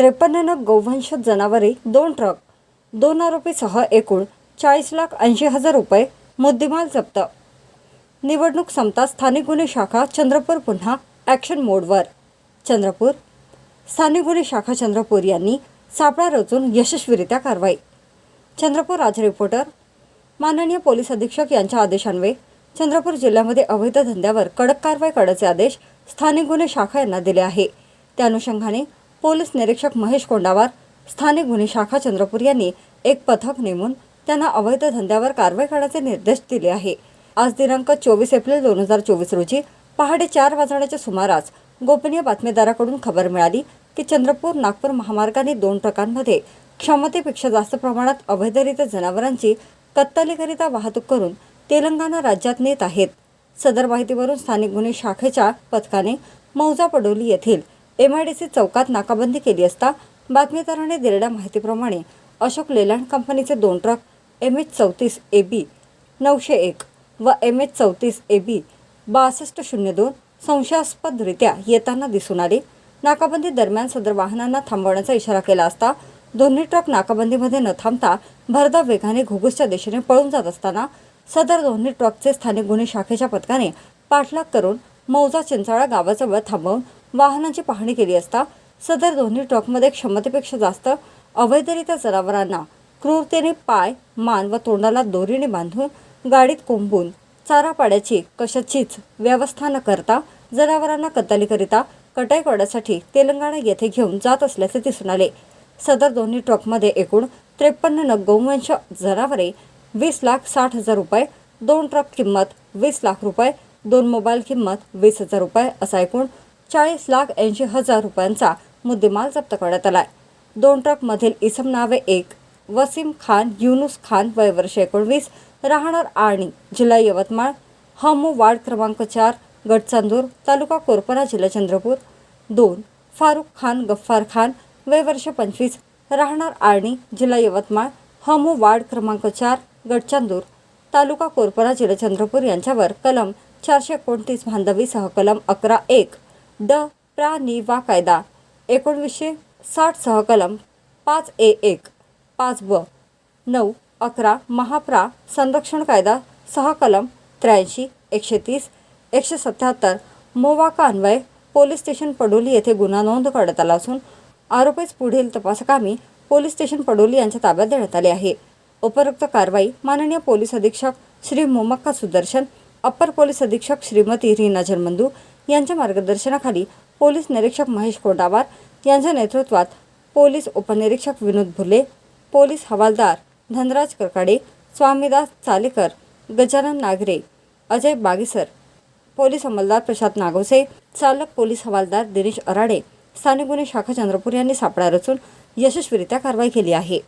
त्रेपन्न गोवंश जनावरे दोन ट्रक दोन आरोपीसह एकूण चाळीस लाख ऐंशी हजार रुपये मुद्देमाल जप्त. निवडणूक संपता स्थानिक गुन्हे शाखा चंद्रपूर पुन्हा ॲक्शन मोडवर चंद्रपूर स्थानिक गुन्हे शाखा चंद्रपूर यांनी सापळा रचून यशस्वीरित्या कारवाई. चंद्रपूर राज रिपोर्टर माननीय पोलीस अधीक्षक यांच्या आदेशान्वये चंद्रपूर जिल्ह्यामध्ये अवैध धंद्यावर कडक कारवाई करण्याचे आदेश स्थानिक गुन्हे शाखा यांना दिले आहे. त्या अनुषंगाने पोलीस निरीक्षक महेश कोंडावार स्थानिक गुन्हे शाखा चंद्रपूर यांनी एक पथक नेमून त्यांना अवैध धंद्यावर कारवाई करण्याचे निर्देश दिले आहे. आज दिनांक चोवीस एप्रिल दोन हजार चोवीस रोजी पहाटे चार वाजण्याच्या सुमारास गोपनीय बातमीदाराकडून खबर मिळाली की चंद्रपूर नागपूर महामार्गाने दोन ट्रकांमध्ये क्षमतेपेक्षा जास्त प्रमाणात अवैधरित्या जनावरांची कत्तलीकरिता वाहतूक करून तेलंगणा राज्यात नेत आहेत. सदर माहितीवरून स्थानिक गुन्हे शाखेच्या पथकाने मौजा पडोली येथील एम आय डी सी चौकात नाकाबंदी केली असता बातमीदाराने दिलेल्या माहितीप्रमाणे अशोक लेलँड कंपनीचे दोन ट्रक एम एच चौतीस ए बी नऊशे एक व एम एच चौतीस ए बी बासष्ट शून्य दोन संशयास्पदरित्या येताना दिसून आले. नाकाबंदी दरम्यान सदर वाहनांना थांबवण्याचा इशारा केला असता दोन्ही ट्रक नाकाबंदीमध्ये न थांबता भरधाव वेगाने घुगुसच्या दिशेने पळून जात असताना सदर दोन्ही ट्रकचे स्थानिक गुन्हे शाखेच्या पथकाने पाठलाग करून मौजा चिंचाळा गावाजवळ थांबवून वाहनांची पाहणी केली असता सदर दोन्ही ट्रकमध्ये क्षमतेपेक्षा जास्त अवैधरित्या जनावरांना क्रूरतेने पाय मान व तोंडाला दोरीने बांधून गाडीत कोंबून चारा पाड्याची कशाचीच व्यवस्था न करता जनावरांना कत्तलीकरिता कटाईवाड्यासाठी तेलंगणा येथे घेऊन जात असल्याचे दिसून आले. सदर दोन्ही ट्रकमध्ये एकूण त्रेपन्न न गोवंश जनावरे वीस लाख साठ हजार रुपये दोन ट्रक किंमत वीस लाख रुपये दोन मोबाईल किंमत वीस हजार रुपये असा एकूण चाळीस लाख ऐंशी हजार रुपयांचा मुद्देमाल जप्त करण्यात आलाय. दोन ट्रकमधील इसम नावे एक वसीम खान युनुस खान वय वर्ष एकोणवीस राहणार आर्णी जिल्हा यवतमाळ हमू वार्ड क्रमांक चार गडचांदूर तालुका कोरपरा जिल्हा चंद्रपूर. दोन फारुख खान गफ्फार खान वय वर्ष पंचवीस राहणार आर्णी जिल्हा यवतमाळ हमू वार्ड क्रमांक चार गडचांदूर तालुका कोरपरा जिल्हा चंद्रपूर यांच्यावर कलम चारशे एकोणतीस भांडवी सह कलम अकरा एक द प्रा वा कायदा एकोणवीसशे साठ सहकलम पाच ए एक पाच ब नऊ अकरा महाप्रा संरक्षण कायदा सहा कलम त्र्याऐंशी एकशे तीस एकशे सत्याहत्तर मोवाका अन्वय पोलीस स्टेशन पडोली येथे गुन्हा नोंद करण्यात आला असून आरोपीच पुढील तपासकामी पोलीस स्टेशन पडोली यांच्या ताब्यात देण्यात आले आहे. उपरोक्त कारवाई माननीय पोलीस अधीक्षक श्री मोमक्का सुदर्शन अप्पर पोलीस अधीक्षक श्रीमती रीना जन्मंदू यांच्या मार्गदर्शनाखाली पोलीस निरीक्षक महेश कोंडावार यांच्या नेतृत्वात पोलीस उपनिरीक्षक विनोद भुले पोलीस हवालदार धनराज करकाडे स्वामीदास चालेकर गजानन नागरे अजय बागीसर पोलीस अंमलदार प्रशांत नागोसे चालक पोलीस हवालदार दिनेश अराडे स्थानिक गुन्हे शाखा चंद्रपूर यांनी सापळा रचून यशस्वीरित्या कारवाई केली आहे.